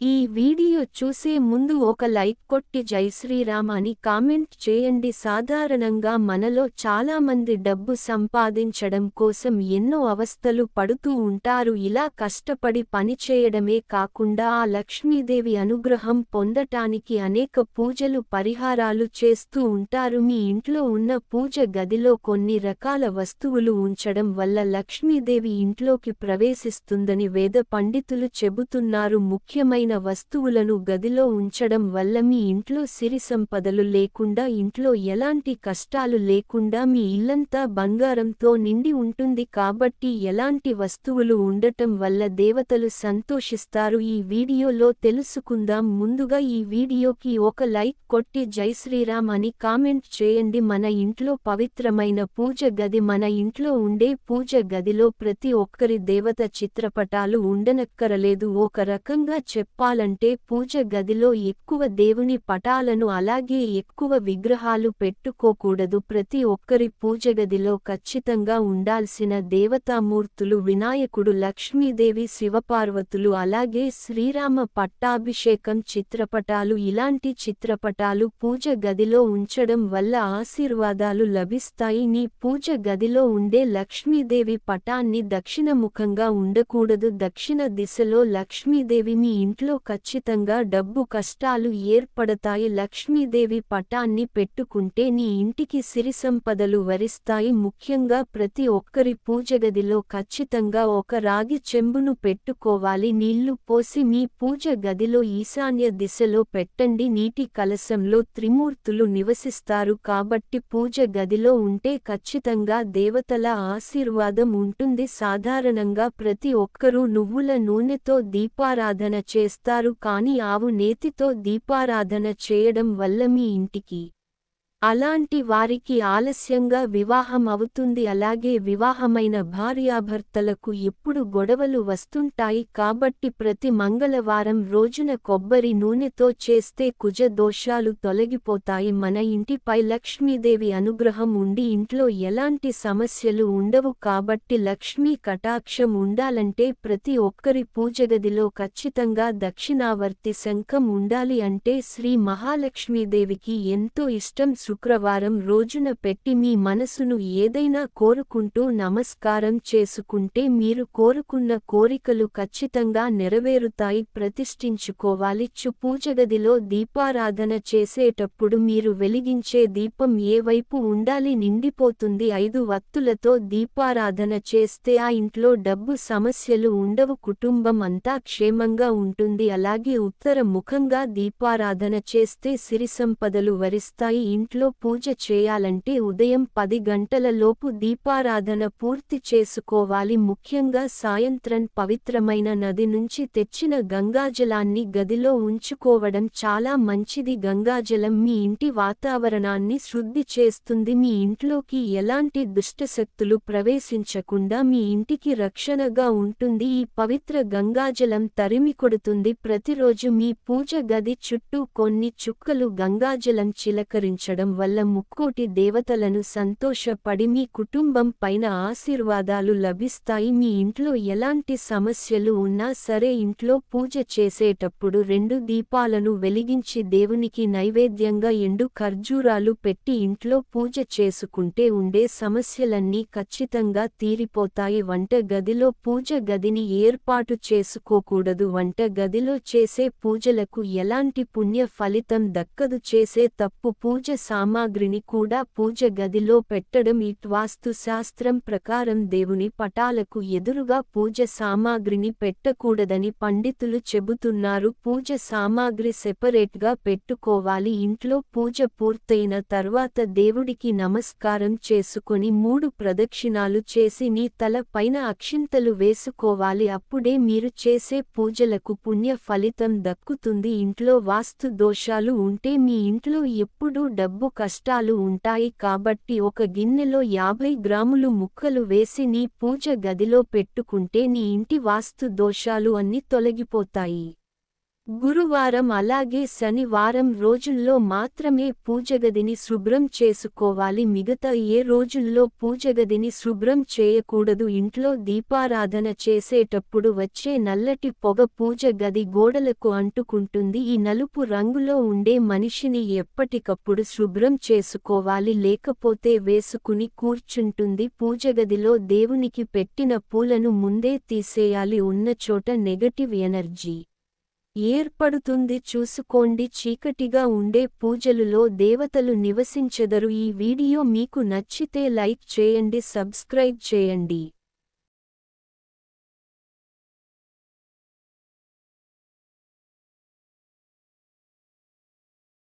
ఈ వీడియో చూసే ముందు ఒక లైక్ కొట్టి జై శ్రీరామ్ అని కామెంట్ చేయండి. సాధారణంగా మనలో చాలామంది డబ్బు సంపాదించడం కోసం ఎన్నో అవస్థలు పడుతూ ఉంటారు. ఇలా కష్టపడి పనిచేయడమే కాకుండా ఆ లక్ష్మీదేవి అనుగ్రహం పొందటానికి అనేక పూజలు పరిహారాలు చేస్తూ ఉంటారు. మీ ఇంట్లో ఉన్న పూజ గదిలో కొన్ని రకాల వస్తువులు ఉంచడం వల్ల లక్ష్మీదేవి ఇంట్లోకి ప్రవేశిస్తుందని వేద పండితులు చెబుతున్నారు. ముఖ్యమైన వస్తువులను గదిలో ఉంచడం వల్ల మీ ఇంట్లో సిరి సంపదలు లేకుండా ఇంట్లో ఎలాంటి కష్టాలు లేకుండా మీ ఇల్లంతా బంగారంతో నిండి ఉంటుంది కాబట్టి ఎలాంటి వస్తువులు ఉండటం వల్ల దేవతలు సంతోషిస్తారు? ఈ వీడియోలో తెలుసుకుందాం. ముందుగా ఈ వీడియోకి ఒక లైక్ కొట్టి జై శ్రీరామ్ అని కామెంట్ చేయండి. మన ఇంట్లో పవిత్రమైన పూజ గది మన ఇంట్లో ఉండే పూజ గదిలో ప్రతి ఒక్కరి దేవత చిత్రపటాలు ఉండనక్కరలేదు. ఒక రకంగా చెప్పాలంటే పూజ గదిలో ఎక్కువ దేవుని పటాలను అలాగే ఎక్కువ విగ్రహాలు పెట్టుకోకూడదు. ప్రతి ఒక్కరి పూజ గదిలో ఖచ్చితంగా ఉండాల్సిన దేవతామూర్తులు వినాయకుడు లక్ష్మీదేవి శివపార్వతులు అలాగే శ్రీరామ పట్టాభిషేకం చిత్రపటాలు ఇలాంటి చిత్రపటాలు పూజ గదిలో ఉంచడం వల్ల ఆశీర్వాదాలు లభిస్తాయి. నీ పూజ గదిలో ఉండే లక్ష్మీదేవి పటాన్ని దక్షిణముఖంగా ఉండకూడదు. దక్షిణ దిశలో లక్ష్మీదేవి మీ ఇంట్లో ఖచ్చితంగా డబ్బు కష్టాలు ఏర్పడతాయి. లక్ష్మీదేవి పటాన్ని పెట్టుకుంటే నీ ఇంటికి సిరి సంపదలు వరిస్తాయి. ముఖ్యంగా ప్రతి ఒక్కరి పూజగదిలో ఖచ్చితంగా ఒక రాగి చెంబును పెట్టుకోవాలి. నీళ్ళు పోసి మీ పూజ గదిలో ఈశాన్య దిశలో పెట్టండి. నీటి కలశంలో త్రిమూర్తులు నివసిస్తారు. కాబట్టి పూజ గదిలో ఉంటే ఖచ్చితంగా దేవతల ఆశీర్వాదం ఉంటుంది. సాధారణంగా ప్రతి ఒక్కరూ నువ్వుల నూనెతో దీపారాధన చేస్తారు. కాని ఆవు నేతితో దీపారాధన చేయడం వల్ల మీ ఇంటికి అలాంటి వారికి ఆలస్యంగా వివాహం అవుతుంది. అలాగే వివాహమైన భార్యాభర్తలకు ఎప్పుడు గొడవలు వస్తుంటాయి. కాబట్టి ప్రతి మంగళవారం రోజున కొబ్బరి నూనెతో చేస్తే కుజ దోషాలు తొలగిపోతాయి. మన ఇంటిపై లక్ష్మీదేవి అనుగ్రహం ఉండి ఇంట్లో ఎలాంటి సమస్యలు ఉండవు. కాబట్టి లక్ష్మీ కటాక్షం ఉండాలంటే ప్రతి ఒక్కరి పూజగదిలో ఖచ్చితంగా దక్షిణావర్తి శంఖం ఉండాలి అంటే శ్రీ మహాలక్ష్మీదేవికి ఎంతో ఇష్టం. శుక్రవారం రోజున పెట్టి మీ మనసును ఏదైనా కోరుకుంటూ నమస్కారం చేసుకుంటే మీరు కోరుకున్న కోరికలు ఖచ్చితంగా నెరవేరుతాయి. ప్రతిష్ఠించుకోవాలి. చు పూజగదిలో దీపారాధన చేసేటప్పుడు మీరు వెలిగించే దీపం ఏ వైపు ఉండాలి? నిండిపోతుంది. ఐదు వత్తులతో దీపారాధన చేస్తే ఆ ఇంట్లో డబ్బు సమస్యలు ఉండవు. కుటుంబం అంతా క్షేమంగా ఉంటుంది. అలాగే ఉత్తర ముఖంగా దీపారాధన చేస్తే సిరి సంపదలు వరిస్తాయి. ఇంట్లో పూజ చేయాలంటే ఉదయం పది గంటల లోపు దీపారాధన పూర్తి చేసుకోవాలి. ముఖ్యంగా సాయంత్రం పవిత్రమైన నది నుంచి తెచ్చిన గంగాజలాన్ని గదిలో ఉంచుకోవడం చాలా మంచిది. గంగాజలం మీ ఇంటి వాతావరణాన్ని శుద్ధి చేస్తుంది. మీ ఇంట్లోకి ఎలాంటి దుష్టశక్తులు ప్రవేశించకుండా మీ ఇంటికి రక్షణగా ఉంటుంది. ఈ పవిత్ర గంగాజలం తరిమి కొడుతుంది. ప్రతిరోజు మీ పూజ గది చుట్టూ కొన్ని చుక్కలు గంగాజలం చిలకరించడం వల్ల ముక్కోటి దేవతలను సంతోషపడి మీ కుటుంబం పైన ఆశీర్వాదాలు లభిస్తాయి. మీ ఇంట్లో ఎలాంటి సమస్యలు ఉన్నా సరే ఇంట్లో పూజ చేసేటప్పుడు రెండు దీపాలను వెలిగించి దేవునికి నైవేద్యంగా ఎండు ఖర్జూరాలు పెట్టి ఇంట్లో పూజ చేసుకుంటే ఉండే సమస్యలన్నీ ఖచ్చితంగా తీరిపోతాయి. వంట గదిలో పూజ గదిని ఏర్పాటు చేసుకోకూడదు. వంట గదిలో చేసే పూజలకు ఎలాంటి పుణ్య ఫలితం దక్కదు. చేసే తప్పు పూజ సామాగ్రిని కూడా పూజ గదిలో పెట్టడం ఇట్ వాస్తుశాస్త్రం ప్రకారం దేవుని పటాలకు ఎదురుగా పూజ సామాగ్రిని పెట్టకూడదని పండితులు చెబుతున్నారు. పూజ సామాగ్రి సెపరేట్గా పెట్టుకోవాలి. ఇంట్లో పూజ పూర్తయిన తర్వాత దేవుడికి నమస్కారం చేసుకొని మూడు ప్రదక్షిణాలు చేసి నీ తల పైన అక్షింతలు వేసుకోవాలి. అప్పుడే మీరు చేసే పూజలకు పుణ్య ఫలితం దక్కుతుంది. ఇంట్లో వాస్తు దోషాలు ఉంటే మీ ఇంట్లో ఎప్పుడూ డబ్బు కష్టాలు ఉంటాయి కాబట్టి ఒక గిన్నెలో యాభై గ్రాములు ముక్కలు వేసి నీ పూజ గదిలో పెట్టుకుంటే నీ ఇంటి వాస్తు దోషాలు అన్ని తొలగిపోతాయి. గురువారం అలాగే శనివారం రోజుల్లో మాత్రమే పూజగదిని శుభ్రం చేసుకోవాలి. మిగతా ఏ రోజుల్లో పూజగదిని శుభ్రం చేయకూడదు. ఇంట్లో దీపారాధన చేసేటప్పుడు వచ్చే నల్లటి పొగ పూజ గది గోడలకు అంటుకుంటుంది. ఈ నలుపు రంగులో ఉండే మనిషిని ఎప్పటికప్పుడు శుభ్రం చేసుకోవాలి. లేకపోతే వేసుకుని కూర్చుంటుంది. పూజగదిలో దేవునికి పెట్టిన పూలను ముందే తీసేయాలి. ఉన్న చోట నెగటివ్ ఎనర్జీ. ఏర్పడుతుంది. చూసుకోండి చీకటిగా ఉండే పూజలులో దేవతలు నివసించెదరు. ఈ వీడియో మీకు నచ్చితే లైక్ చేయండి సబ్స్క్రైబ్ చేయండి.